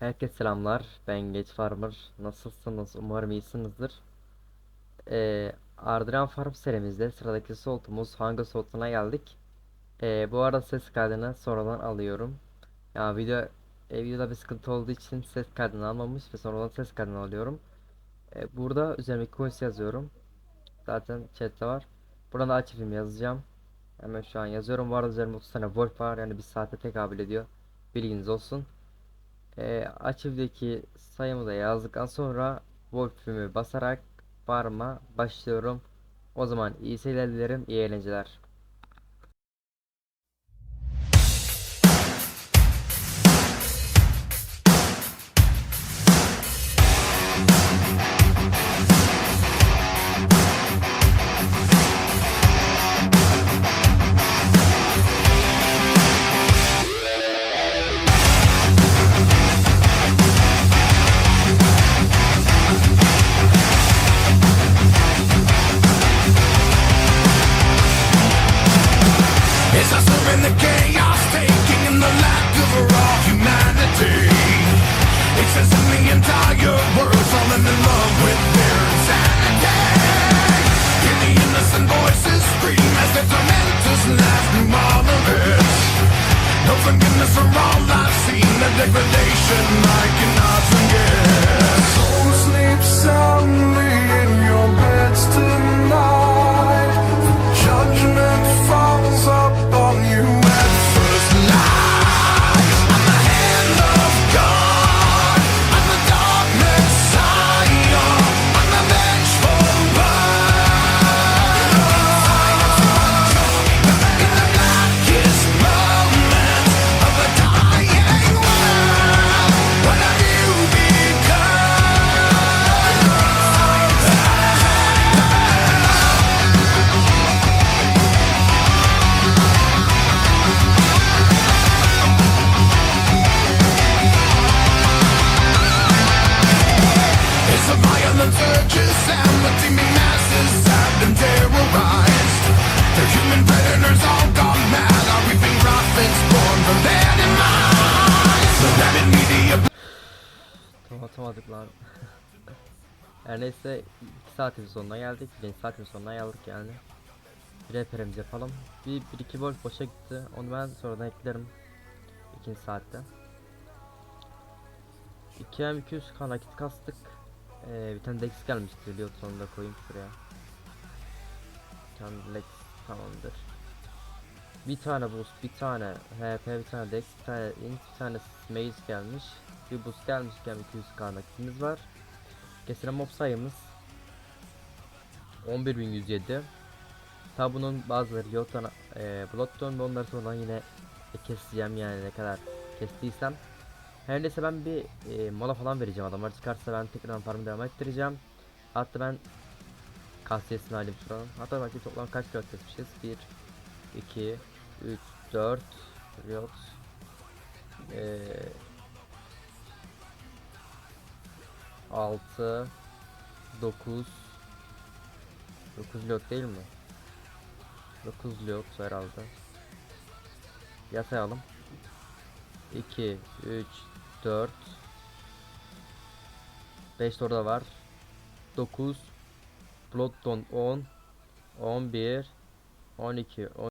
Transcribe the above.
Herkese selamlar. Ben Geç Farmer. Nasılsınız? Umarım iyisinizdir. Ee, Ardıran Farm serimizde sıradaki soltumuz hangi soltuna geldik. Ee, bu arada ses kaydını sonradan alıyorum. Ya video e, videoda bir sıkıntı olduğu için ses kaydını almamış ve sonradan ses kaydını alıyorum. Ee, burada üzerime coins yazıyorum. Zaten chatte var. Buradan da açayım yazacağım. Hemen şu an yazıyorum. Bu arada üzerimde 30 tane volt var. Yani bir saate tekabül ediyor. Bilginiz olsun. E, arşivdeki sayımı da yazdıktan sonra Wolf'ümü basarak farm'a başlıyorum. O zaman iyi seyirler dilerim, iyi eğlenceler. It in the entire world, falling in love with their insanity. Hear the innocent voices scream as their tormentors laugh through all of it. No forgiveness for all I've seen, the degradation I cannot forget. Soul sleep soundly atamadık lan. Her neyse 2 saatin sonuna geldik. 1 saatin sonuna geldik yani. Bir reperimiz yapalım. Bir, bir iki volt boşa gitti. Onu ben sonradan eklerim. 2. saatte. 2M 200 kan nakit kastık. Ee, bir tane Dex gelmişti. Liot onu da koyayım şuraya. Bir tane Dex tamamdır. Bir tane boost, bir tane HP, bir tane Dex, bir tane int, bir tane Maze gelmiş. Bir boost gelmişken 200 kan nakitimiz var. Kesilen mob sayımız 11107. Tabi bunun bazıları Yotana, e, Bloodstone ve onları sonra yine e, keseceğim yani ne kadar kestiysem. Her neyse ben bir e, mola falan vereceğim adamlar çıkarsa ben tekrar farmı devam ettireceğim. Hatta ben kasiyesini alayım şuranın. Hatta belki toplam kaç kilo kesmişiz? 1, 2, 3, 4, Riot. Eee 6 9 9 lot değil mi? 9 lot herhalde. Ya sayalım. 2 3 4 5 orada var. 9 Bloodstone 10 11 12